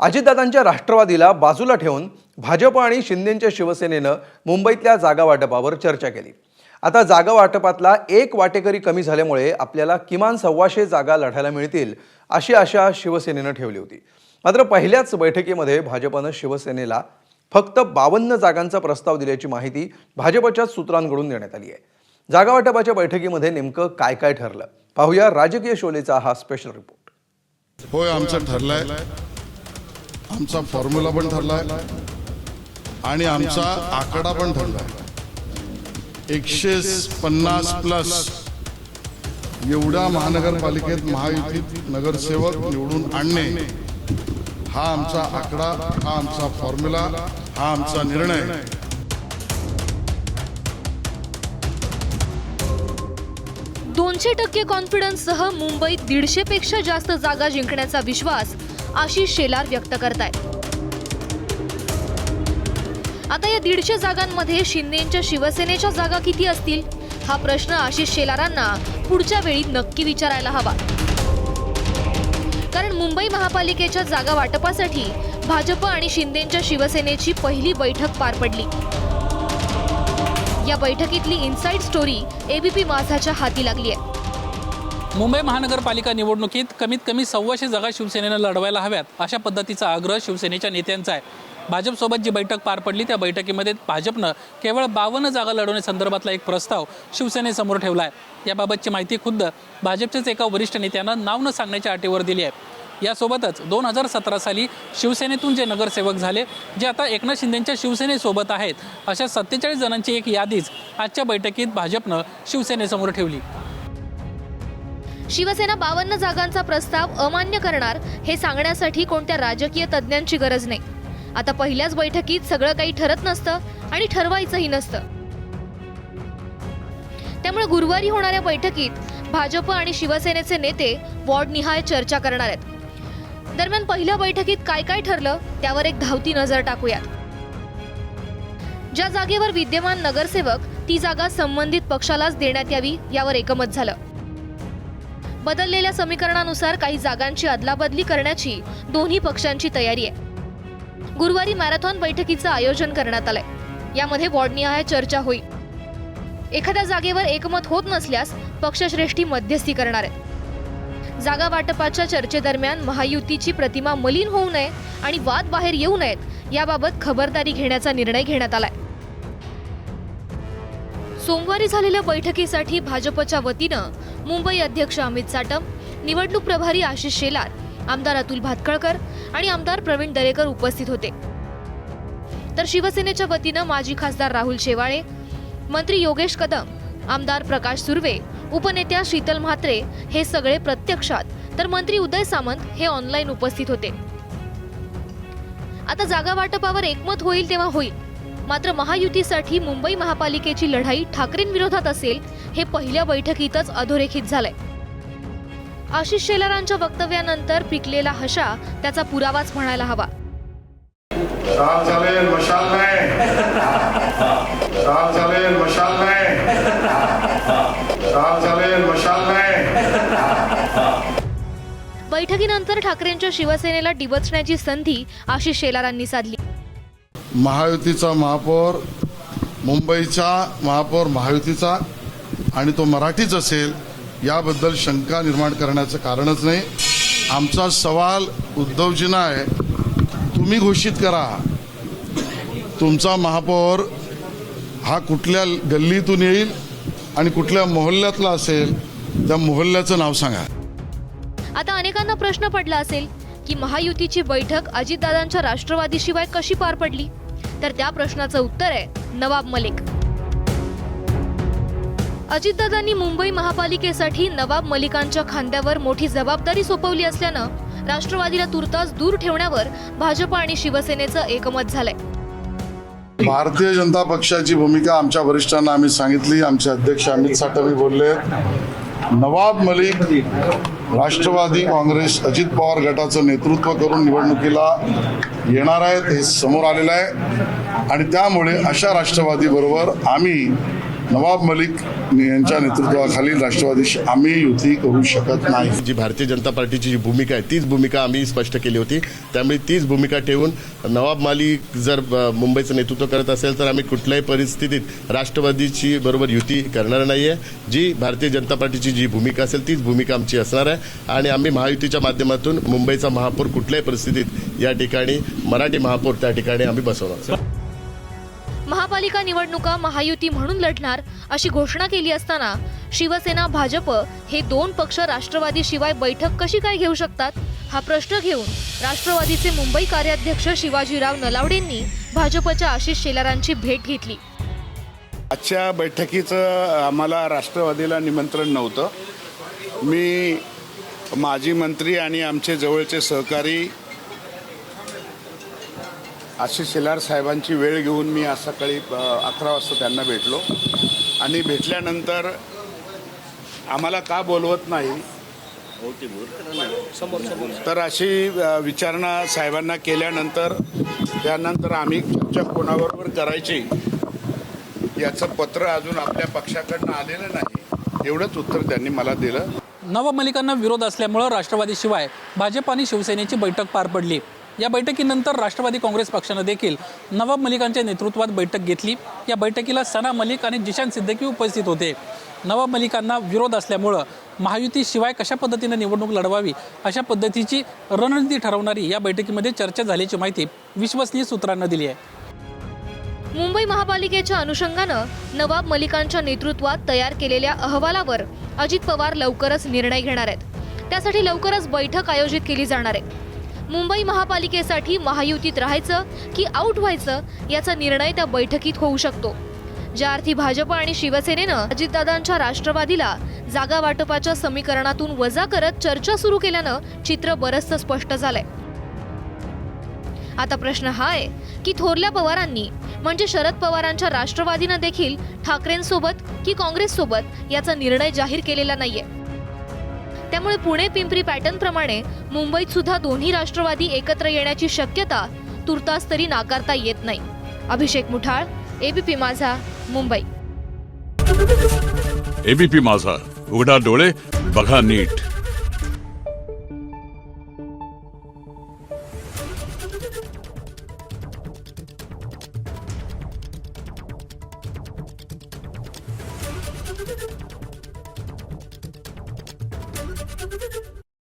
अजितदादांच्या राष्ट्रवादीला बाजूला ठेवून भाजप आणि शिंदेच्या शिवसेनेनं मुंबईतल्या जागा वाटपावर चर्चा केली. आता जागा वाटपातला एक वाटेकरी कमी झाल्यामुळे आपल्याला किमान सव्वाशे जागा लढायला मिळतील अशी आशा शिवसेनेनं ठेवली होती. मात्र पहिल्याच बैठकीमध्ये भाजपनं शिवसेनेला फक्त बावन्न जागांचा प्रस्ताव दिल्याची माहिती भाजपच्याच सूत्रांकडून देण्यात आली आहे. जागा वाटपाच्या बैठकीमध्ये नेमकं काय काय ठरलं? पाहूया राजकीय शोलेचा हा स्पेशल रिपोर्ट होय आमचं ठरलंय. आमचा फॉर्म्युला पण ठरला आहे आणि आमचा आकडा पण ठरला आहे एकशे पन्नास प्लस एवढ्या महानगरपालिकेत महायुतीत नगरसेवक निवडून आणणे हा आमचा आकडा हा आमचा फॉर्म्युला हा आमचा निर्णय. दोनशे टक्के कॉन्फिडन्ससह मुंबईत दीडशे पेक्षा जास्त जागा जिंकण्याचा विश्वास आशिष शेलार व्यक्त करतायत आता या दीडशे जागांमध्ये शिंदेच्या शिवसेनेच्या जागा किती असतील? हा प्रश्न आशिष शेलारांना पुढच्या वेळी नक्की विचारायला हवा. कारण मुंबई महापालिकेच्या जागा वाटपासाठी भाजप आणि शिंदेच्या शिवसेनेची पहिली बैठक पार पडली. या बैठकीतली इनसाइड स्टोरी एबीपी माझाच्या हाती लागली आहे. मुंबई महानगरपालिका निवडणुकीत कमीत कमी सव्वाशे जागा शिवसेनेनं लढवायला हव्यात अशा पद्धतीचा आग्रह शिवसेनेच्या नेत्यांचा आहे. भाजपसोबत जी बैठक पार पडली त्या बैठकीमध्ये भाजपनं केवळ बावन्न जागा लढवण्यासंदर्भातला एक प्रस्ताव शिवसेनेसमोर ठेवला आहे याबाबतची माहिती खुद्द भाजपच्याच एका वरिष्ठ नेत्यानं नाव न सांगण्याच्या अटीवर दिली आहे. यासोबतच दोन हजार सतरा साली शिवसेनेतून जे नगरसेवक झाले जे आता एकनाथ शिंदेंच्या शिवसेनेसोबत आहेत अशा सत्तेचाळीस जणांची एक यादीच आजच्या बैठकीत भाजपनं शिवसेनेसमोर ठेवली. शिवसेना बावन्न जागांचा प्रस्ताव अमान्य करणार हे सांगण्यासाठी कोणत्या राजकीय तज्ज्ञांची गरज नाही. आता पहिल्याच बैठकीत सगळं काही ठरत नसतं आणि ठरवायचंही नसतं. त्यामुळे गुरुवारी होणाऱ्या बैठकीत भाजप आणि शिवसेनेचे नेते वॉर्डनिहाय चर्चा करणार आहेत. दरम्यान पहिल्या बैठकीत काय काय ठरलं त्यावर एक धावती नजर टाकूयात. ज्या जागेवर विद्यमान नगरसेवक ती जागा संबंधित पक्षालाच देण्यात यावी यावर एकमत झालं. बदललेल्या समीकरणानुसार काही जागांची अदलाबदली करण्याची दोन्ही पक्षांची तयारी आहे. गुरुवारी मॅरेथॉन बैठकीचं आयोजन करण्यात आलंय. यामध्ये वॉर्डनिहाय चर्चा होईल. एखाद्या जागेवर एकमत होत नसल्यास पक्षश्रेष्ठी मध्यस्थी करणार आहेत. जागा वाटपाच्या चर्चेदरम्यान महायुतीची प्रतिमा मलिन होऊ नये आणि वाद बाहेर येऊ नयेत याबाबत खबरदारी घेण्याचा निर्णय घेण्यात आलाय. सोमवारी झालेल्या बैठकीसाठी भाजपच्या वतीनं मुंबई अध्यक्ष अमित साटम निवडणूक प्रभारी आशिष शेलार आमदार अतुल भातखळकर आणि आमदार प्रवीण दरेकर उपस्थित होते. तर शिवसेनेच्या वतीनं माजी खासदार राहुल शेवाळे मंत्री योगेश कदम आमदार प्रकाश सुर्वे उपनेत्या शीतल म्हात्रे हे सगळे प्रत्यक्षात तर मंत्री उदय सामंत हे ऑनलाईन उपस्थित होते. आता जागा वाटपावर एकमत होईल तेव्हा होईल. मात्र महायुतीसाठी मुंबई महापालिकेची लढाई ठाकरेंविरोधात असेल हे पहिल्या बैठकीतच अधोरेखित झालंय. आशिष शेलारांच्या वक्तव्यानंतर पिकलेला हशा त्याचा पुरावाच म्हणायला हवा. शाल चालेल मशाल नाही. शाल चालेल मशाल नाही. शाल चालेल मशाल नाही. बैठकीनंतर ठाकरेंच्या शिवसेनेला डिवचण्याची संधी आशिष शेलारांनी साधली. महायुतीचा महापौर मुंबईचा महापौर महायुतीचा आणि तो मराठीच असेल याबद्दल शंका निर्माण करण्याचं कारणच नाही. आमचा सवाल उद्धवजींना आहे तुम्ही घोषित करा. तुमचा महापौर हा कुठल्या गल्लीतून येईल आणि कुठल्या मोहल्ल्यातला असेल त्या मोहल्ल्याचं नाव सांगा. आता अनेकांना प्रश्न पडला असेल की महायुतीची बैठक अजितदादांच्या राष्ट्रवादीशिवाय कशी पार पडली? तर त्या प्रश्नाचं उत्तर आहे नवाब मलिक. अजितदादांनी मुंबई महापालिकेसाठी नवाब मलिकांच्या खांद्यावर मोठी जबाबदारी सोपवली असल्यानं राष्ट्रवादीला तुर्तास दूर ठेवण्यावर भाजप आणि शिवसेनेचं एकमत झालंय. भारतीय जनता पक्षाची भूमिका आमच्या वरिष्ठांना आम्ही सांगितली आमचे अध्यक्ष अमित साठवी बोलले. नवाब मलिक राष्ट्रवादी काँग्रेस अजित पवार गटाचं नेतृत्व करून निवडणुकीला येणार आहेत हे समोर आलेलं आहे. आणि त्यामुळे अशा राष्ट्रवादी बरोबर आम्ही नवाब मलिक यांच्या नेतृत्वाखालील राष्ट्रवादी आम्ही युती करू शकत नाही. जी भारतीय जनता पार्टीची जी भूमिका आहे तीच भूमिका आम्ही स्पष्ट केली होती. त्यामुळे तीच भूमिका ठेवून नवाब मालिक जर मुंबईचं नेतृत्व करत असेल तर आम्ही कुठल्याही परिस्थितीत राष्ट्रवादीची बरोबर युती करणार नाही आहे जी भारतीय जनता पार्टीची जी भूमिका असेल तीच भूमिका आमची असणार आहे. आणि आम्ही महायुतीच्या माध्यमातून मुंबईचा महापौर कुठल्याही परिस्थितीत या ठिकाणी मराठी महापौर त्या ठिकाणी आम्ही बसवणार महापालिका निवडणुका महायुती म्हणून लढणार अशी घोषणा केली असताना शिवसेना भाजप हे दोन पक्ष राष्ट्रवादीशिवाय बैठक कशी काय घेऊ शकतात? हा प्रश्न घेऊन राष्ट्रवादीचे मुंबई कार्याध्यक्ष शिवाजीराव नलावडेंनी भाजपच्या आशिष शेलारांची भेट घेतली. आजच्या बैठकीचं आम्हाला राष्ट्रवादीला निमंत्रण नव्हतं. मी माजी मंत्री आणि आमचे जवळचे सहकारी आशिष शेलार साहेबांची वेळ घेऊन मी आज सकाळी अकरा वाजता त्यांना भेटलो. आणि भेटल्यानंतर आम्हाला का बोलवत नाही? तर अशी विचारणा साहेबांना केल्यानंतर त्यानंतर आम्ही चर्चा कोणाबरोबर करायची याचं पत्र अजून आपल्या पक्षाकडनं आलेलं नाही एवढंच उत्तर त्यांनी मला दिलं. नवमलिकांना विरोध असल्यामुळं राष्ट्रवादीशिवाय भाजप आणि शिवसेनेची बैठक पार पडली. या बैठकीनंतर राष्ट्रवादी काँग्रेस पक्षानं देखील नवाब मलिकांच्या नेतृत्वात बैठक घेतली. या बैठकीला सना मलिक आणि जिशान सिद्दीकी उपस्थित होते. नवाब मलिकांना विरोध असल्यामुळं महायुतीशिवाय कशा पद्धतीनं निवडणूक लढवावी अशा पद्धतीची रणनीती ठरवणारी या बैठकीमध्ये चर्चा झाल्याची माहिती विश्वसनीय सूत्रांना दिली आहे. मुंबई महापालिकेच्या अनुषंगानं नवाब मलिकांच्या नेतृत्वात तयार केलेल्या अहवालावर अजित पवार लवकरच निर्णय घेणार आहेत. त्यासाठी लवकरच बैठक आयोजित केली जाणार आहे. मुंबई महापालिकेसाठी महायुतीत राहायचं की आऊट व्हायचं याचा निर्णय त्या बैठकीत होऊ शकतो. ज्या अर्थी भाजप आणि शिवसेनेनं अजितदादांच्या राष्ट्रवादीला जागा वाटपाच्या समीकरणातून वजा करत चर्चा सुरू केल्यानं चित्र बरंचसं स्पष्ट झालंय. आता प्रश्न हा आहे की थोरल्या पवारांनी म्हणजे शरद पवारांच्या राष्ट्रवादीनं देखील ठाकरेंसोबत की काँग्रेससोबत याचा निर्णय जाहीर केलेला नाहीये? त्यामुळे पुणे पिंपरी पॅटर्नप्रमाणे मुंबईत सुद्धा दोन्ही राष्ट्रवादी एकत्र येण्याची शक्यता तुर्तास तरी नाकारता येत नाही. अभिषेक मुठाळ एबीपी माझा मुंबई. एबीपी माझा उघडा डोळे बघा नीट.